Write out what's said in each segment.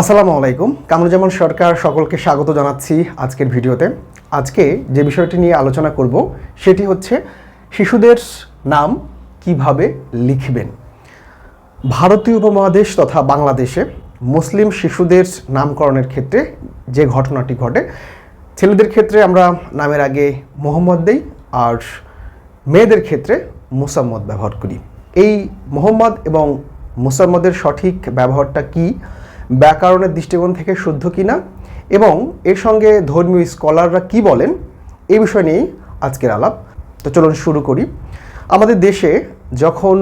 আসসালামু আলাইকুম। কামরুজ্জামান সরকার সকলকে স্বাগত জানাচ্ছি আজকের ভিডিওতে। আজকে যে বিষয়টি নিয়ে আলোচনা করব, সেটি হচ্ছে শিশুদের নাম কীভাবে লিখবেন? ভারতীয় উপমহাদেশ তথা বাংলাদেশে মুসলিম শিশুদের নামকরণের ক্ষেত্রে যে ঘটনাটি ঘটে, ছেলেদের ক্ষেত্রে আমরা নামের আগে মোহাম্মদ দেই আর মেয়েদের ক্ষেত্রে মুসাম্মদ ব্যবহার করি। এই মোহাম্মদ এবং মুসাম্মদের সঠিক ব্যবহারটা কি? ব্যাকরণের দৃষ্টিকোণ থেকে শুদ্ধ কিনা এবং এর সঙ্গে ধর্মীয় স্কলাররা কি বলেন এই বিষয় নিয়েই আজকের আলাপ। তো চলুন শুরু করি। আমাদের দেশে যখন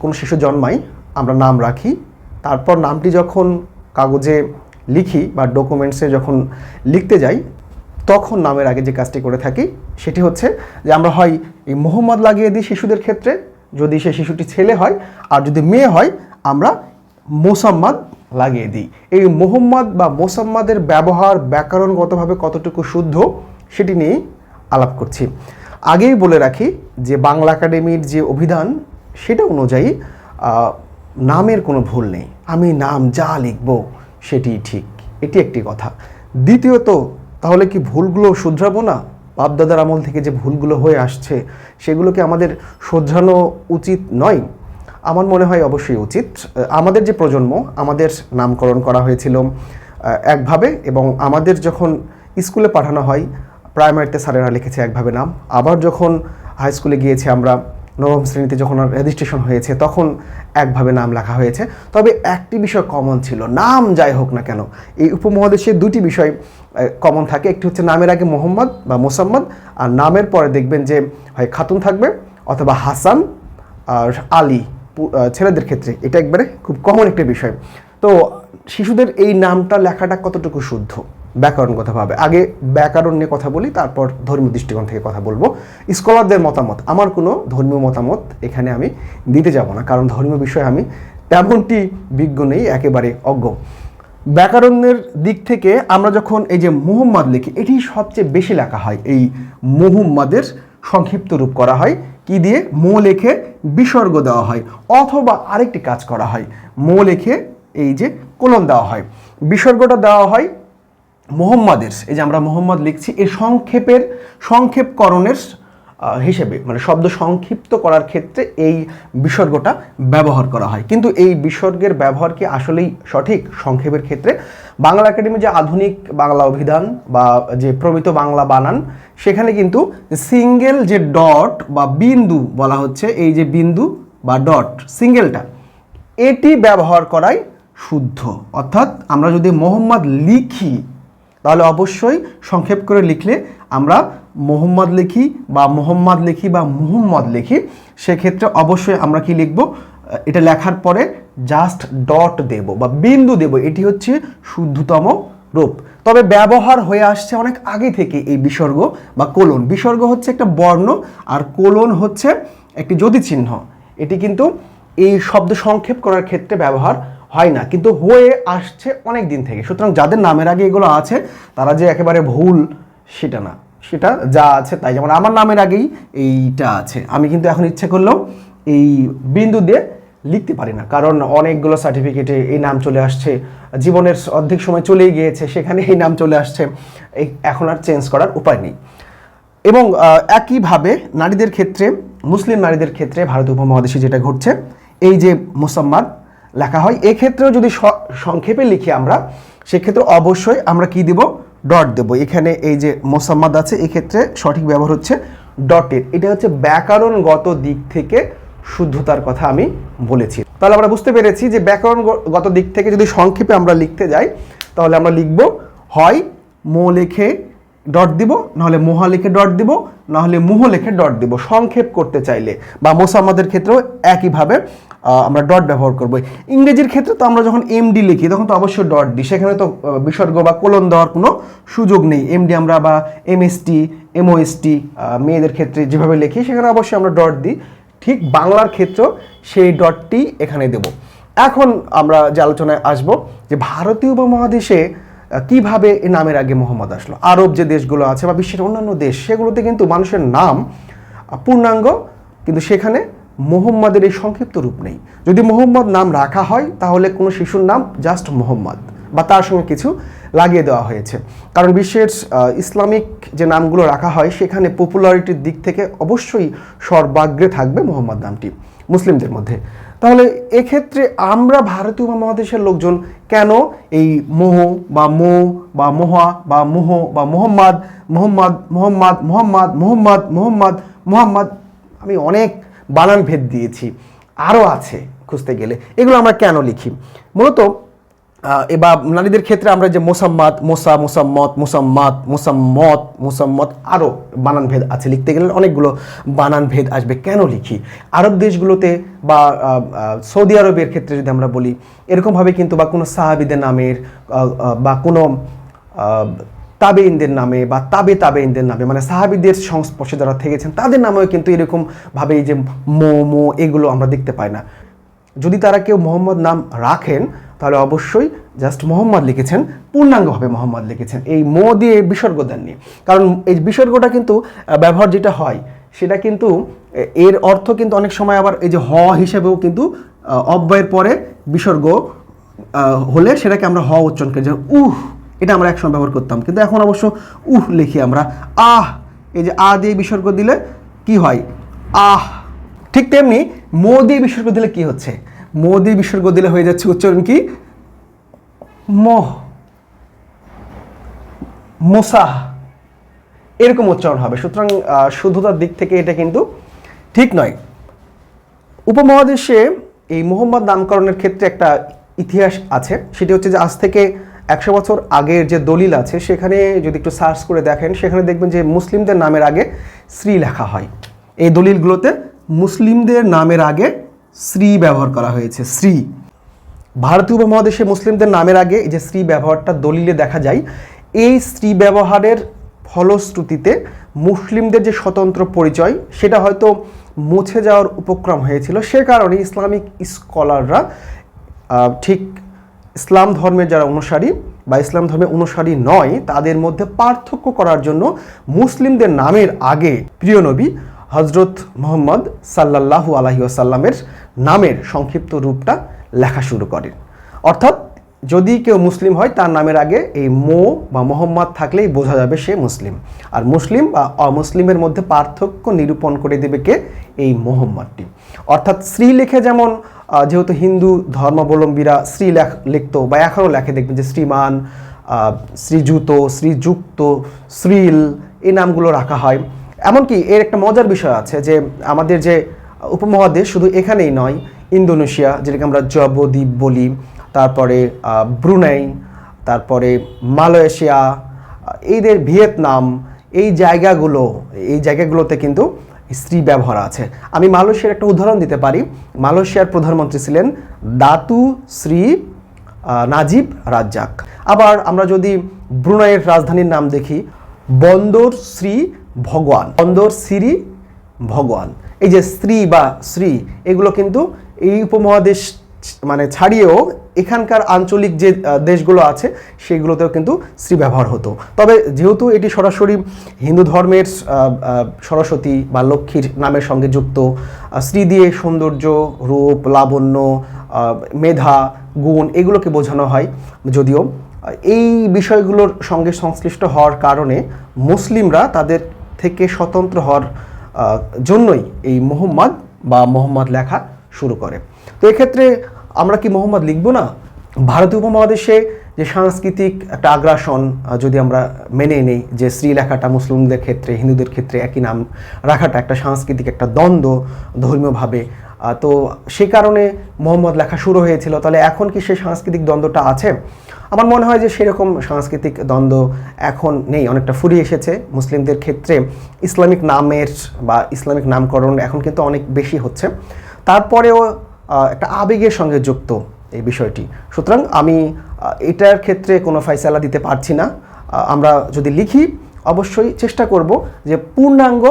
কোনো শিশু জন্মায়, আমরা নাম রাখি। তারপর নামটি যখন কাগজে লিখি বা ডকুমেন্টসে যখন লিখতে যাই, তখন নামের আগে যে কাজটি করে থাকি, সেটি হচ্ছে যে আমরা হয় এই মোহাম্মদ লাগিয়ে দিই শিশুদের ক্ষেত্রে, যদি সে শিশুটি ছেলে হয়, আর যদি মেয়ে হয়, আমরা মোসাম্মদ লাগিয়ে দিই। এই মোহাম্মদ বা মোসাম্মাদের ব্যবহার ব্যাকরণগতভাবে কতটুকু শুদ্ধ সেটি নিয়েই আলাপ করছি। আগেই বলে রাখি যে বাংলা একাডেমির যে অভিধান সেটা অনুযায়ী নামের কোনো ভুল নেই। আমি নাম যা লিখব সেটি ঠিক। এটি একটি কথা। দ্বিতীয়ত, তাহলে কি ভুলগুলো শুধরাবো না? বাপদাদার আমল থেকে যে ভুলগুলো হয়ে আসছে সেগুলোকে আমাদের শোধরানো উচিত নয়? আমার মনে হয় অবশ্যই উচিত। আমাদের যে প্রজন্ম, আমাদের নামকরণ করা হয়েছিল একভাবে এবং আমাদের যখন স্কুলে পাঠানো হয় প্রাইমারিতে স্যারেরা লিখেছে একভাবে নাম। আবার যখন হাই স্কুলে গিয়েছে আমরা, নবম শ্রেণীতে যখন রেজিস্ট্রেশন হয়েছে, তখন একভাবে নাম লেখা হয়েছে। তবে একটি বিষয় কমন ছিল, নাম যাই হোক না কেন, এই উপমহাদেশে দুটি বিষয় কমন থাকে। একটি হচ্ছে নামের আগে মোহাম্মদ বা মোসাম্মদ, আর নামের পরে দেখবেন যে হয় খাতুন থাকবে অথবা হাসান আর আলী। ছেলেদের ক্ষেত্রে এটা একবারে খুব কমন একটা বিষয়। তো শিশুদের এই নামটা লেখাটা কতটুকু শুদ্ধ? ব্যাকরণগতভাবে আগে ব্যাকরণ নিয়ে কথা বলি, তারপর ধর্মীয় দৃষ্টিকোণ থেকে কথা বলব। স্কলারদের মতামত, আমার কোনো ধর্মীয় মতামত এখানে আমি দিতে যাব না, কারণ ধর্মীয় বিষয়ে আমি তেমনটি বিজ্ঞ নেই, একেবারে অজ্ঞ। ব্যাকরণের দিক থেকে আমরা যখন এই যে মুহাম্মদ লিখি, এটি সবচেয়ে বেশি লেখা হয়। এই মুহাম্মাদের সংক্ষিপ্ত রূপ করা হয়। কি দিয়ে? মো লেখে বিসর্গ দেওয়া হয়, অথবা আরেকটি কাজ করা হয়। মো লেখে এই যে কোলন দেওয়া হয়। বিসর্গটা দেওয়া হয় মোহাম্মদের, এই যে আমরা মোহাম্মদ লিখছি এই সংক্ষেপের, সংক্ষেপকরণের হিসেবে মানে শব্দ সংক্ষিপ্ত করার ক্ষেত্রে এই বিসর্গটা ব্যবহার করা হয়। কিন্তু এই বিসর্গের ব্যবহার কি আসলেই সঠিক? সংক্ষেপের ক্ষেত্রে বাংলা একাডেমি যে আধুনিক বাংলা অভিধান বা যে প্রমিত বাংলা বানান সেখানে কিন্তু সিঙ্গেল যে ডট বা বিন্দু বলা হচ্ছে, এই যে বিন্দু বা ডট, সিঙ্গেলটা, এটি ব্যবহার করাই শুদ্ধ। অর্থাৎ আমরা যদি মোহাম্মদ লিখি, তাহলে অবশ্যই সংক্ষেপ করে লিখলে আমরা মোহাম্মদ লিখি বা মোহাম্মদ লিখি বা মুহাম্মদ লিখি, সেক্ষেত্রে অবশ্যই আমরা কি লিখব? এটা লেখার পরে জাস্ট ডট দেব বা বিন্দু দেব। এটি হচ্ছে শুদ্ধতম রূপ। তবে ব্যবহার হয়ে আসছে অনেক আগে থেকে এই বিসর্গ বা কোলন। বিসর্গ হচ্ছে একটা বর্ণ আর কোলন হচ্ছে একটি চিহ্ন এটি কিন্তু এই শব্দ সংক্ষেপ করার ক্ষেত্রে ব্যবহার হয় না, কিন্তু হয়ে আসছে অনেক দিন থেকে। সুতরাং যাদের নামের আগে এগুলো আছে, তারা যে একেবারে ভুল, সেটা না। সেটা যা আছে তাই। যেমন আমার নামের আগেই এইটা আছে। আমি কিন্তু এখন ইচ্ছে করলেও এই বিন্দু দিয়ে লিখতে পারি না। কারণ অনেকগুলো সার্টিফিকেটে এই নাম চলে আসছে, জীবনের অর্ধেক সময় চলেই গিয়েছে, সেখানে এই নাম চলে আসছে এখন আর চেঞ্জ করার উপায় নেই। এবং একইভাবে নারীদের ক্ষেত্রে, মুসলিম নারীদের ক্ষেত্রে ভারত উপমহাদেশে যেটা ঘটছে, এই যে মুসাম্মাদ লেখা হয়, এক্ষেত্রেও যদি সংক্ষেপে লিখি আমরা, সেক্ষেত্রে অবশ্যই আমরা কি দেব? ডট দেব। এখানে এই যে মোসাম্মাদ আছে, এক্ষেত্রে সঠিক ব্যবহার হচ্ছে ডটের এটা হচ্ছে ব্যাকরণগত দিক থেকে শুদ্ধতার কথা আমি বলেছি। তাহলে আমরা বুঝতে পেরেছি যে ব্যাকরণগত দিক থেকে যদি সংক্ষেপে আমরা লিখতে যাই, তাহলে আমরা লিখব, হয় মো লেখে ডট দিব, নাহলে মোহা লিখে ডট দিব, নাহলে মুহ লিখে ডট দিব। সংক্ষেপ করতে চাইলে, বা মোসাম্মদের ক্ষেত্রেও একইভাবে আমরা ডট ব্যবহার করব। ইংরেজির ক্ষেত্রে তো আমরা যখন এমডি লিখি, তখন তো অবশ্যই ডট দিই। সেখানে তো বিসর্গ বা কোলন দেওয়ার কোনো সুযোগ নেই। এমডি আমরা বা এমএসটি এমওএসটি মেয়েদের ক্ষেত্রে যেভাবে লিখি, সেখানে অবশ্যই আমরা ডট দিই। ঠিক বাংলার ক্ষেত্রেও সেই ডটটি এখানে দেব। এখন আমরা যে আলোচনায় আসব যে ভারতীয় উপমহাদেশে কীভাবে নামের আগে মোহাম্মদ আসলো? আরব যে দেশগুলো আছে বা বিশ্বের অন্যান্য দেশ, সেগুলোতে কিন্তু মানুষের নাম পূর্ণাঙ্গ, কিন্তু সেখানে মোহাম্মদের এই সংক্ষিপ্ত রূপ নেই। যদি মোহাম্মদ নাম রাখা হয়, তাহলে কোনো শিশুর নাম জাস্ট মোহাম্মদ। বা তার সঙ্গে কিছু লাগিয়ে দেওয়া হয়েছে। কারণ বিশ্বের ইসলামিক যে নামগুলো রাখা হয়, সেখানে পপুলারিটির দিক থেকে অবশ্যই সর্বাগ্রে থাকবে মোহাম্মদ নামটি মুসলিমদের মধ্যে। তাহলে এক্ষেত্রে আমরা ভারতীয় মহাদেশের লোকজন কেন এই মোহ বা মো বা মোহা বা মোহ বা মোহাম্মদ মোহাম্মদ মোহাম্মদ মোহাম্মদ মোহাম্মদ মোহাম্মদ মোহাম্মদ, আমি অনেক বানান ভেদ দিয়েছি। আরও আছে খুঁজতে গেলে। এগুলো আমরা কেন লিখি? মূলত এবার নারীদের ক্ষেত্রে আমরা যে মোসাম্মাদ, মোসা মোসাম্মত মোসাম্মাদ মোসাম্মত মোসাম্মত আরও বানান ভেদ আছে। লিখতে গেলে অনেকগুলো বানান ভেদ আসবে। কেন লিখি? আরব দেশগুলোতে বা সৌদি আরবের ক্ষেত্রে যদি আমরা বলি এরকমভাবে কিন্তু বা কোনো সাহাবিদের নামের বা কোনো তাবেইনদের নামে বা তাবে তাবেইনদের নামে মানে সাহাবিদের সংস্পর্শে যারা থেকেছেন, তাদের নামেও কিন্তু এরকম ভাবে এই যে মো মো এগুলো আমরা দেখতে পাই না। যদি তারা কেউ মোহাম্মদ নাম রাখেন তাহলে অবশ্যই জাস্ট মোহাম্মদ লিখেছেন, পূর্ণাঙ্গভাবে মোহাম্মদ লিখেছেন। এই মো দিয়ে বিসর্গ দেননি। কারণ এই বিসর্গটা কিন্তু ব্যবহার যেটা হয়, সেটা কিন্তু এর অর্থ কিন্তু অনেক সময় আবার এই যে হ হিসেবেও কিন্তু অব্যয়ের পরে বিসর্গ হলে সেটাকে আমরা হ উচ্চারণ করি। যে উহ, এটা আমরা একসময় ব্যবহার করতাম। কিন্তু এখন অবশ্য উহ লিখি আমরা। আহ, এই যে আ দিয়ে বিসর্গ দিলে কি হয়? আহ, ঠিক তেমনি মো দিয়ে বিসর্গ দিলে কি হচ্ছে? মো দিয়ে বিসর্গ দিলে হয়ে যাচ্ছে উচ্চারণ কি? মোহ। মোসাহ। এরকম উচ্চারণ হবে। সুতরাং শুদ্ধতার দিক থেকে এটা কিন্তু ঠিক নয়। উপমহাদেশে এই মোহাম্মদ নামকরণের ক্ষেত্রে একটা ইতিহাস আছে। সেটি হচ্ছে যে আজ থেকে একশো বছর আগের যে দলিল আছে, সেখানে যদি একটু সার্চ করে দেখেন, সেখানে দেখবেন যে মুসলিমদের নামের আগে শ্রী লেখা হয়। এই দলিলগুলোতে মুসলিমদের নামের আগে শ্রী ব্যবহার করা হয়েছে শ্রী ভারতীয় উপমহাদেশে মুসলিমদের নামের আগে যে শ্রী ব্যবহারটা দলিলে দেখা যায়, এই স্ত্রী ব্যবহারের ফলশ্রুতিতে মুসলিমদের যে স্বতন্ত্র পরিচয়, সেটা হয়তো মুছে যাওয়ার উপক্রম হয়েছিল। সে কারণে ইসলামিক স্কলাররা ঠিক ইসলাম ধর্মের যারা অনুসারী বা ইসলাম ধর্মের অনুসারী নয়, তাদের মধ্যে পার্থক্য করার জন্য মুসলিমদের নামের আগে প্রিয় নবী হজরত মোহাম্মদ সাল্লাল্লাহু আলাহি আসাল্লামের নামের সংক্ষিপ্ত রূপটা লেখা শুরু করেন অর্থাৎ যদি কেউ মুসলিম হয়, তার নামের আগে এই মো বা মোহাম্মদ থাকলেই বোঝা যাবে সে মুসলিম। আর মুসলিম বা অমুসলিমের মধ্যে পার্থক্য নিরূপণ করে দেবে কে? এই মোহাম্মদটি। অর্থাৎ শ্রী লেখে যেমন যেহেতু হিন্দু ধর্মাবলম্বীরা শ্রী লেখ লিখতো বা এখনও লেখে, দেখবেন যে শ্রীমান শ্রীযুত, শ্রীযুক্ত, শ্রীল এই নামগুলো রাখা হয়। এমনকি এর একটা মজার বিষয় আছে যে আমাদের যে উপমহাদেশ শুধু এখানেই নয়, ইন্দোনেশিয়া, যেটাকে আমরা জবদ্বীপ বলি, তারপরে ব্রুনাই, তারপরে মালয়েশিয়া, এইদের ভিয়েতনাম, এই জায়গাগুলো, এই জায়গাগুলোতে কিন্তু স্ত্রী ব্যবহার আছে। আমি মালয়েশিয়ার একটা উদাহরণ দিতে পারি। মালয়েশিয়ার প্রধানমন্ত্রী ছিলেন দাতু শ্রী নাজিব রাজ্জাক। আবার আমরা যদি ব্রুনাইয়ের রাজধানীর নাম দেখি, বন্দর শ্রী ভগবান। বন্দর শ্রী ভগবান। এই যে স্ত্রী বা শ্রী এগুলো কিন্তু এই উপমহাদেশ মানে ছাড়িয়েও এখানকার আঞ্চলিক যে দেশগুলো আছে, সেগুলোতেও কিন্তু শ্রী ব্যবহার হতো। তবে যেহেতু এটি সরাসরি হিন্দু ধর্মের সরস্বতী বা লক্ষ্মীর নামের সঙ্গে যুক্ত শ্রী দিয়ে সৌন্দর্য, রূপ, লাবণ্য মেধা, গুণ, এগুলোকে বোঝানো হয়। যদিও এই বিষয়গুলোর সঙ্গে সংশ্লিষ্ট হওয়ার কারণে মুসলিমরা তাদের থেকে স্বতন্ত্র হওয়ার জন্যই এই মোহাম্মদ বা মোহাম্মদ লেখা শুরু করে। তো এক্ষেত্রে আমরা কি মোহাম্মদ লিখব না? ভারতীয় উপমহাদেশে যে সাংস্কৃতিক একটা আগ্রাসন যদি আমরা মেনে নেই যে শ্রী লেখাটা মুসলিমদের ক্ষেত্রে, হিন্দুদের ক্ষেত্রে একই নাম রাখাটা একটা সাংস্কৃতিক একটা দ্বন্দ্ব ধর্মীয়ভাবে তো সে কারণে মোহাম্মদ লেখা শুরু হয়েছিল। তাহলে এখন কি সেই সাংস্কৃতিক দ্বন্দ্বটা আছে? আমার মনে হয় যে সেরকম সাংস্কৃতিক দ্বন্দ্ব এখন নেই, অনেকটা ফুরিয়ে এসেছে। মুসলিমদের ক্ষেত্রে ইসলামিক নামের বা ইসলামিক নামকরণ এখন কিন্তু অনেক বেশি হচ্ছে। তারপরেও একটা আবেগের সঙ্গে যুক্ত এই বিষয়টি। সুতরাং আমি এটার ক্ষেত্রে কোনো ফাইসালা দিতে পারছি না। আমরা যদি লিখি, অবশ্যই চেষ্টা করব যে পূর্ণাঙ্গ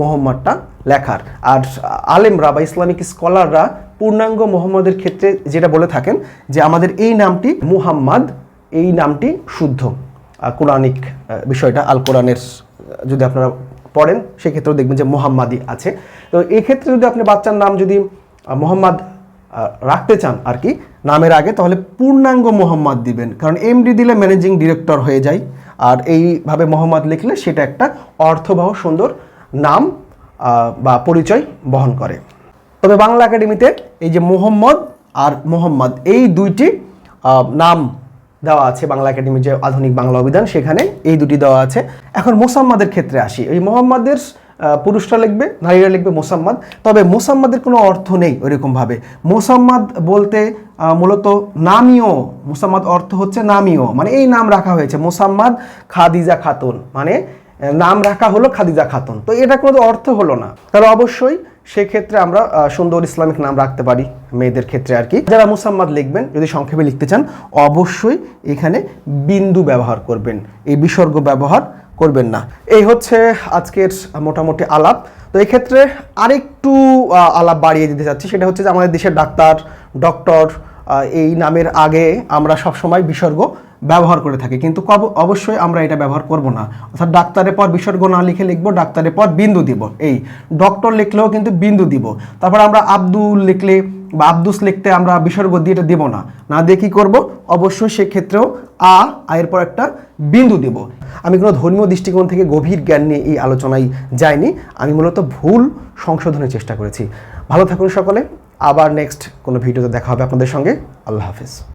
মোহাম্মদটা লেখার। আর আলেমরা বা ইসলামিক স্কলাররা পূর্ণাঙ্গ মোহাম্মদের ক্ষেত্রে যেটা বলে থাকেন যে আমাদের এই নামটি মুহাম্মদ এই নামটি শুদ্ধ। কোরআনিক বিষয়টা আল কোরআনের যদি আপনারা পড়েন, সেক্ষেত্রেও দেখবেন যে মোহাম্মাদি আছে। তো এই ক্ষেত্রে যদি আপনি বাচ্চার নাম যদি মোহাম্মদ রাখতে চান আর কি, নামের আগে, তাহলে পূর্ণাঙ্গ মোহাম্মদ দিবেন। কারণ এমডি দিলে ম্যানেজিং ডিরেক্টর হয়ে যায়। আর এইভাবে মোহাম্মদ লিখলে সেটা একটা অর্থবহ, সুন্দর নাম বা পরিচয় বহন করে। তবে বাংলা একাডেমিতে এই যে মোহাম্মদ আর মোহাম্মদ, এই দুইটি নাম দেওয়া আছে বাংলা একাডেমির যে আধুনিক বাংলা অভিধান, সেখানে এই দুটি দেওয়া আছে। এখন মোসাম্মাদের ক্ষেত্রে আসি। এই মোহাম্মদের পুরুষরা লিখবে, নারীরা লিখবে মোসাম্মদ। তবে মোসাম্মদের কোনো অর্থ নেই ওইরকমভাবে। মোসাম্মাদ বলতে মূলত নামীয়, মোসাম্মাদ অর্থ হচ্ছে নামীয়। মানে এই নাম রাখা হয়েছে, মোসাম্মাদ খাদিজা খাতুন। মানে নাম রাখা হলো খাদিজা খাতুন। তো এটা কোনো অর্থ হলো না। তাহলে অবশ্যই সেক্ষেত্রে আমরা সুন্দর ইসলামিক নাম রাখতে পারি মেয়েদের ক্ষেত্রে আর কি। যারা মুসাম্মাদ লিখবেন, যদি সংক্ষেপে লিখতে চান, অবশ্যই এখানে বিন্দু ব্যবহার করবেন। এই বিসর্গ ব্যবহার করবেন না। এই হচ্ছে আজকের মোটামুটি আলাপ। তো এক্ষেত্রে আরেকটু আলাপ বাড়িয়ে দিতে চাচ্ছি। সেটা হচ্ছে যে আমাদের দেশের ডাক্তার, ডক্টর এই নামের আগে আমরা সবসময় বিসর্গ ব্যবহার করে থাকি। কিন্তু কব- অবশ্যই আমরা এটা ব্যবহার করব না। অর্থাৎ ডাক্তারের পর বিসর্গ না লিখে লিখব, ডাক্তারের পর বিন্দু দিব। এই, ডক্টর লিখলেও কিন্তু বিন্দু দিব। তারপর আমরা আব্দুল লিখলে বা আব্দুস লিখতে আমরা বিসর্গ দিয়ে এটা দেবো না। না দিয়ে কী করব? অবশ্যই সেক্ষেত্রেও আ আয়ের পর একটা বিন্দু দেব। আমি কোনো ধর্মীয় দৃষ্টিকোণ থেকে গভীর জ্ঞান নিয়ে এই আলোচনায় যাইনি। আমি মূলত ভুল সংশোধনের চেষ্টা করেছি। ভালো থাকুন সকলে। আবার নেক্সট কোনো ভিডিওতে দেখা হবে আপনাদের সঙ্গে। আল্লাহ হাফিজ।